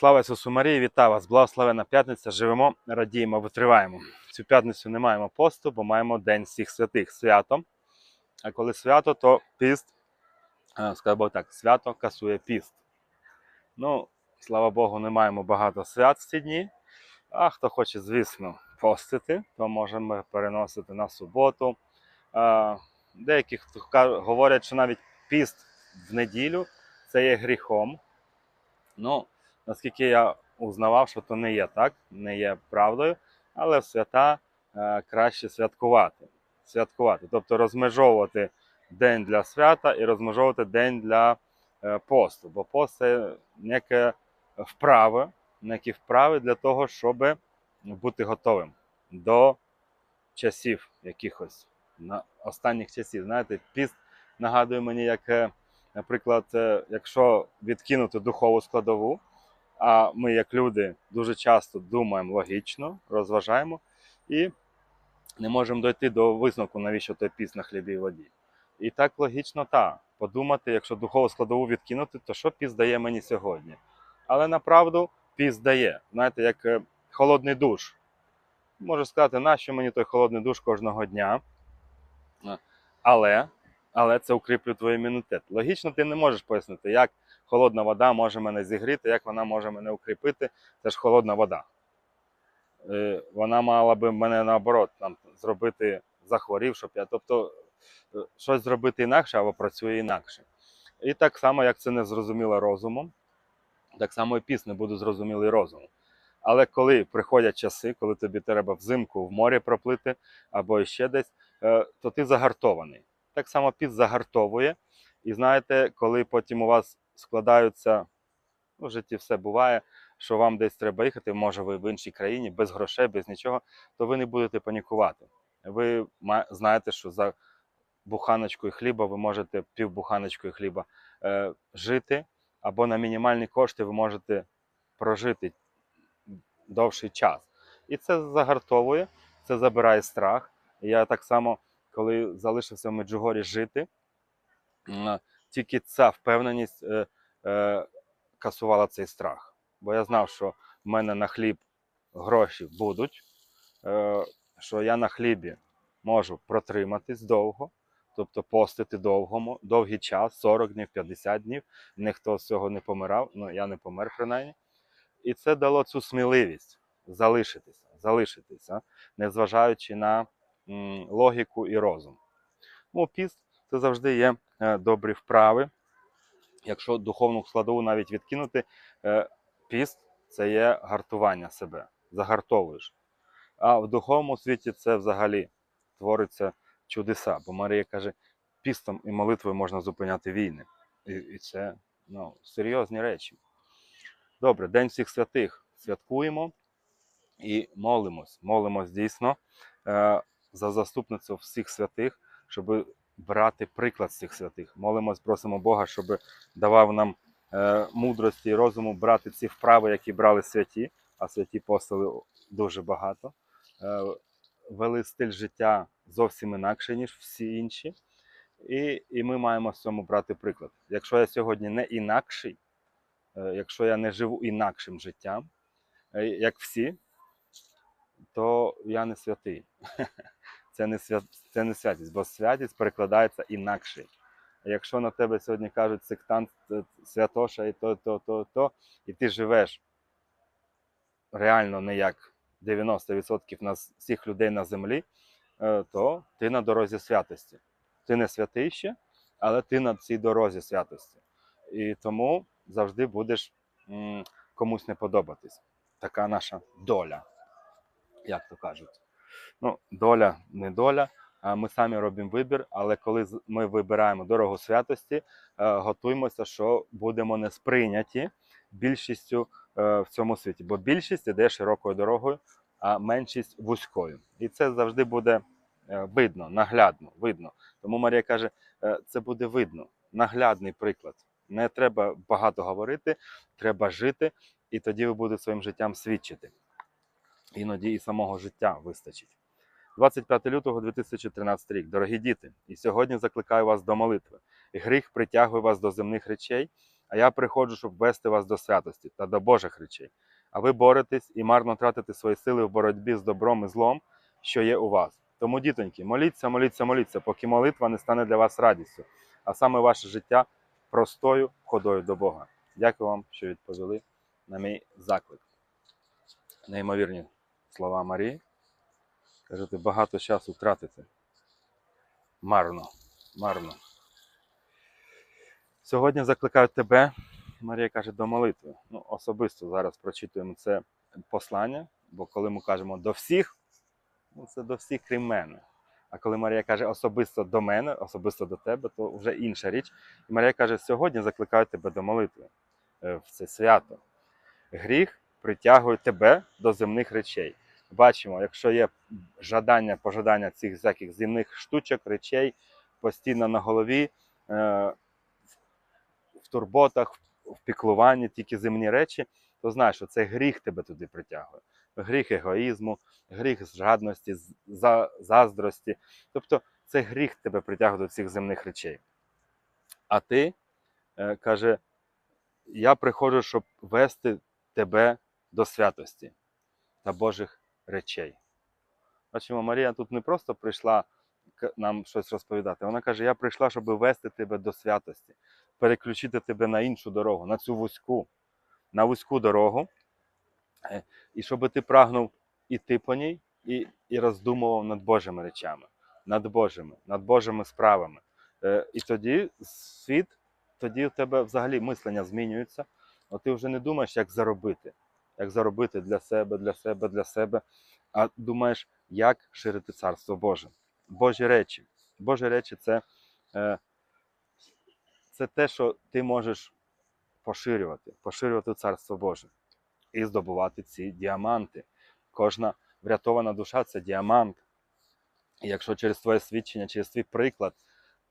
Слава Ісусу Марії, вітаю вас! Благословена п'ятниця. Живемо, радіємо, витриваємо. Цю п'ятницю не маємо посту, бо маємо День всіх святих свято. А коли свято, то піст, е, скажімо так, свято касує піст. Ну, слава Богу, не маємо багато свят в ці дні. А хто хоче, звісно, постити, то можемо переносити на суботу. Деякі говорять, що навіть піст в неділю це є гріхом. Ну, наскільки я узнавав, що то не є так, не є правдою, але в свята е, краще святкувати. Святкувати, тобто розмежовувати день для свята і розмежовувати день для е, посту. Бо пост це неке вправи, некі вправи для того, щоб бути готовим до часів якихось, на останніх часів. Знаєте, піст нагадує мені, як, е, наприклад, якщо відкинути духову складову, а ми, як люди, дуже часто думаємо логічно, розважаємо і не можемо дойти до висновку, навіщо той піст на хлібі і воді. І так логічно так. Подумати, якщо духову складову відкинути, то що піст дає мені сьогодні? Але направду піст дає. Знаєте, як е, холодний душ. Можу сказати, нащо мені той холодний душ кожного дня. Але, але це укріплює твій імунітет. Логічно, ти не можеш пояснити, як холодна вода може мене зігріти, як вона може мене укріпити. Це ж холодна вода. Е, Вона мала би мене наоборот там, зробити захворів, щоб я. Тобто е, щось зробити інакше або працює інакше. І так само, як це не зрозуміло розумом, так само і піс не буде зрозумілий розумом. Але коли приходять часи, коли тобі треба взимку в морі проплити або ще десь, е, то ти загартований. Так само піс загартовує. І знаєте, коли потім у вас складаються, ну, в житті все буває, що вам десь треба їхати, може ви в іншій країні, без грошей, без нічого, то ви не будете панікувати. Ви знаєте, що за буханочкою хліба ви можете півбуханочкою хліба е, жити, або на мінімальні кошти ви можете прожити довший час. І це загартовує, це забирає страх. Я так само, коли залишився в Меджугорі жити, тільки ця впевненість е, е, касувала цей страх. Бо я знав, що в мене на хліб гроші будуть, е, що я на хлібі можу протриматись довго, тобто постити довгому, довгий час, 40 днів, 50 днів. Ніхто з цього не помирав, ну я не помер принаймні. І це дало цю сміливість залишитися, залишитися, незважаючи на логіку і розум. Ну, піст це завжди є добрі вправи. Якщо духовну складову навіть відкинути, е, піст це є гартування себе, загартовуєш. А в духовному світі це взагалі твориться чудеса. Бо Марія каже, пістом і молитвою можна зупиняти війни. І, і це ну, серйозні речі. Добре, День всіх святих святкуємо і молимось. Молимось дійсно е, за заступництво всіх святих, щоб брати приклад з цих святих. Молимось, просимо Бога, щоб давав нам е, мудрості і розуму брати ці вправи, які брали святі, а святі постали дуже багато. Е, вели стиль життя зовсім інакше, ніж всі інші. І, і ми маємо з цьому брати приклад. Якщо я сьогодні не інакший, е, якщо я не живу інакшим життям, як всі, то я не святий. Це не, свят, це не святість, бо святість перекладається інакше. Якщо на тебе сьогодні кажуть сектант, е, святоша і то, то, то, то, і ти живеш реально не як 90% на с- всіх людей на землі, е, то ти на дорозі святості. Ти не святий ще, але ти на цій дорозі святості. І тому завжди будеш комусь не подобатись. Така наша доля, як то кажуть. Ну, доля не доля. Ми самі робимо вибір, але коли ми вибираємо дорогу святості, е, готуємося, що будемо не сприйняті більшістю е, в цьому світі. Бо більшість іде широкою дорогою, а меншість вузькою. І це завжди буде е, видно, наглядно, видно. Тому Марія каже, це буде видно, наглядний приклад. Не треба багато говорити, треба жити, і тоді ви будете своїм життям свідчити. Іноді і самого життя вистачить. 25 лютого 2013 рік. Дорогі діти, і сьогодні закликаю вас до молитви. Гріх притягує вас до земних речей, а я приходжу, щоб вести вас до святості та до Божих речей. А ви боретесь і марно тратите свої сили в боротьбі з добром і злом, що є у вас. Тому, дітоньки, моліться, моліться, моліться, поки молитва не стане для вас радістю, а саме ваше життя простою ходою до Бога. Дякую вам, що відповіли на мій заклик. Неймовірні слова Марії. Кажете, багато часу втратите. Марно, марно. Сьогодні закликаю тебе, Марія каже, до молитви. Ну, особисто зараз прочитуємо це послання, бо коли ми кажемо до всіх, ну це до всіх крім мене. А коли Марія каже особисто до мене, особисто до тебе, то вже інша річ. І Марія каже, сьогодні закликаю тебе до молитви е, в це свято. Гріх притягує тебе до земних речей. Бачимо, якщо є жадання, пожадання цих всяких земних штучок, речей постійно на голові, е, в турботах, в піклуванні тільки земні речі, то знаєш, що це гріх тебе туди притягує. Гріх егоїзму, гріх жадності, за, заздрості. Тобто це гріх тебе притягує до цих земних речей. А ти е, каже, я приходжу, щоб вести тебе до святості та Божих речей. Бачимо, Марія тут не просто прийшла нам щось розповідати. Вона каже: Я прийшла, щоб вести тебе до святості, переключити тебе на іншу дорогу, на цю вузьку, на вузьку дорогу, е, і щоб ти прагнув іти по ній і, і роздумував над Божими речами, над Божими, над Божими справами. Е, І тоді світ, тоді у тебе взагалі мислення змінюється. От ти вже не думаєш, як заробити, як заробити для себе, для себе, для себе, а думаєш, як ширити царство Боже. Божі речі. Божі речі це, е, це те, що ти можеш поширювати, поширювати царство Боже і здобувати ці діаманти. Кожна врятована душа це діамант. І якщо через твоє свідчення, через твій приклад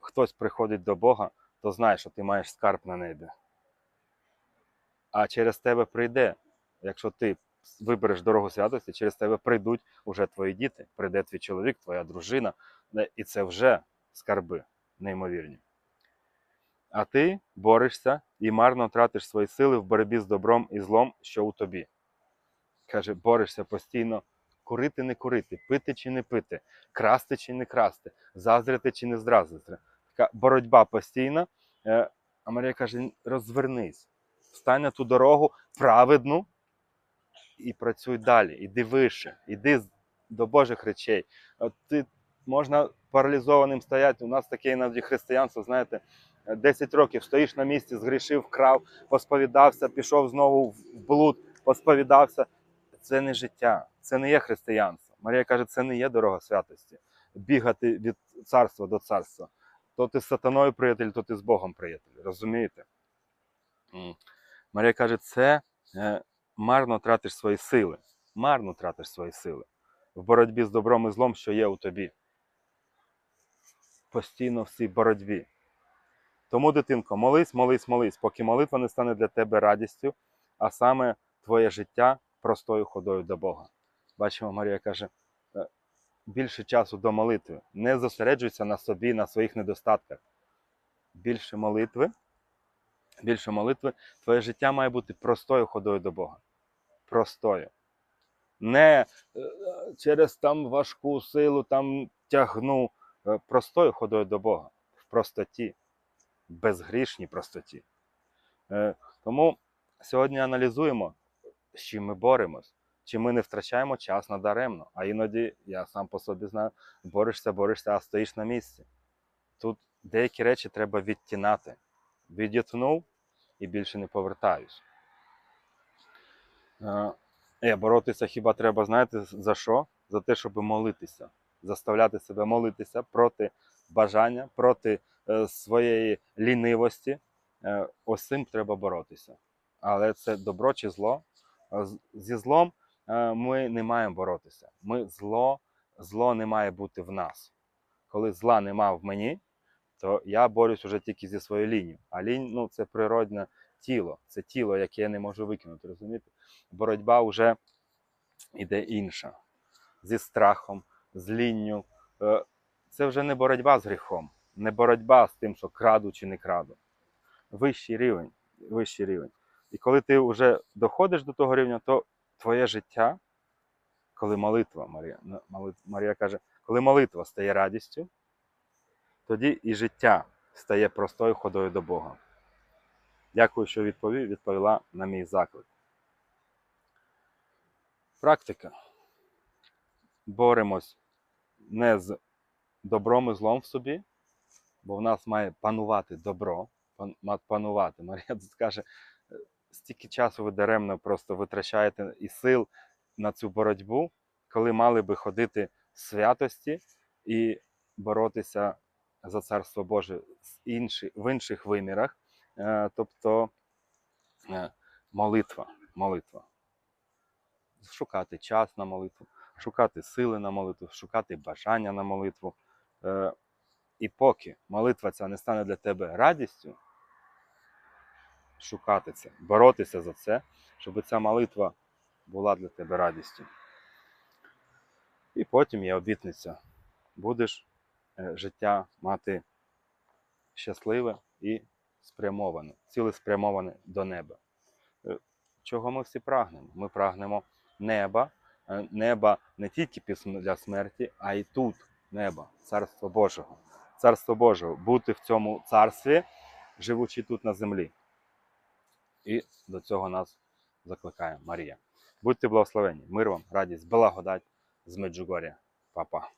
хтось приходить до Бога, то знай, що ти маєш скарб на небі. А через тебе прийде, якщо ти вибереш дорогу святості, через тебе прийдуть уже твої діти, прийде твій чоловік, твоя дружина, і це вже скарби неймовірні. А ти борешся і марно тратиш свої сили в боротьбі з добром і злом, що у тобі. Каже, борешся постійно курити, не курити, пити чи не пити, красти чи не красти, заздрити чи не зраздрити. Така боротьба постійна. Е, А Марія каже: розвернись, встань на ту дорогу праведну і працюй далі. Іди вище, іди до Божих речей. Ти можна паралізованим стояти. У нас таке іноді християнство, знаєте, е, 10 років стоїш на місці, згрішив, вкрав, посповідався, пішов знову в блуд, посповідався. Це не життя, це не є християнство. Марія каже, це не є дорога святості. Бігати від царства до царства. То ти з сатаною приятель, то ти з Богом приятель. Розумієте? Марія каже, це е, марно тратиш свої сили. Марно тратиш свої сили в боротьбі з добром і злом, що є у тобі. Постійно в цій боротьбі. Тому, дитинко, молись, молись, молись, поки молитва не стане для тебе радістю, а саме твоє життя простою ходою до Бога. Бачимо, Марія каже, е, більше часу до молитви. Не зосереджуйся на собі, на своїх недостатках. Більше молитви, більше молитви, твоє життя має бути простою ходою до Бога. Простою. Не е, через там важку силу там тягну. Е, Простою ходою до Бога. В простоті, безгрішній простоті. Е, Тому сьогодні аналізуємо, з чим ми боремось, чи ми не втрачаємо час надаремно. А іноді, я сам по собі знаю, борешся, борешся, а стоїш на місці. Тут деякі речі треба відтінати. Відітнув і більше не повертаюсь. Е, е, боротися хіба треба, знаєте, за що? За те, щоб молитися, заставляти себе молитися проти бажання, проти е, своєї лінивості. Е, ось цим треба боротися. Але це добро чи зло? Е, Зі злом е, ми не маємо боротися. Ми зло, зло не має бути в нас. Коли зла нема в мені, то я борюсь уже тільки зі своєю лінією. А лінь ну, це природне тіло, це тіло, яке я не можу викинути. Розумієте? Боротьба вже іде інша. Зі страхом, з лінню. Е, Це вже не боротьба з гріхом, не боротьба з тим, що краду чи не краду. Вищий рівень. вищий рівень. І коли ти вже доходиш до того рівня, то твоє життя, коли молитва, Марія, Марія каже, коли молитва стає радістю, тоді і життя стає простою ходою до Бога. Дякую, що відповів, відповіла на мій заклик. Практика. Боремось не з добром і злом в собі, бо в нас має панувати добро, пан- панувати. Марія скаже, стільки часу ви даремно просто витрачаєте і сил на цю боротьбу, коли мали би ходити в святості і боротися за царство Боже в інших вимірах, тобто е, молитва, молитва. Шукати час на молитву, шукати сили на молитву, шукати бажання на молитву. Е, І поки молитва ця не стане для тебе радістю, шукати це, боротися за це, щоб ця молитва була для тебе радістю. І потім є обітниця. Будеш е, життя мати щасливе і спрямоване, цілеспрямоване до неба. Е, Чого ми всі прагнемо? Ми прагнемо неба, е, неба не тільки для смерті, а й тут неба, Царство Божого. Царство Божого, бути в цьому царстві, живучи тут на землі. І до цього нас закликає Марія. Будьте благословені, мир вам, радість, благодать з Меджугоря. Па-па.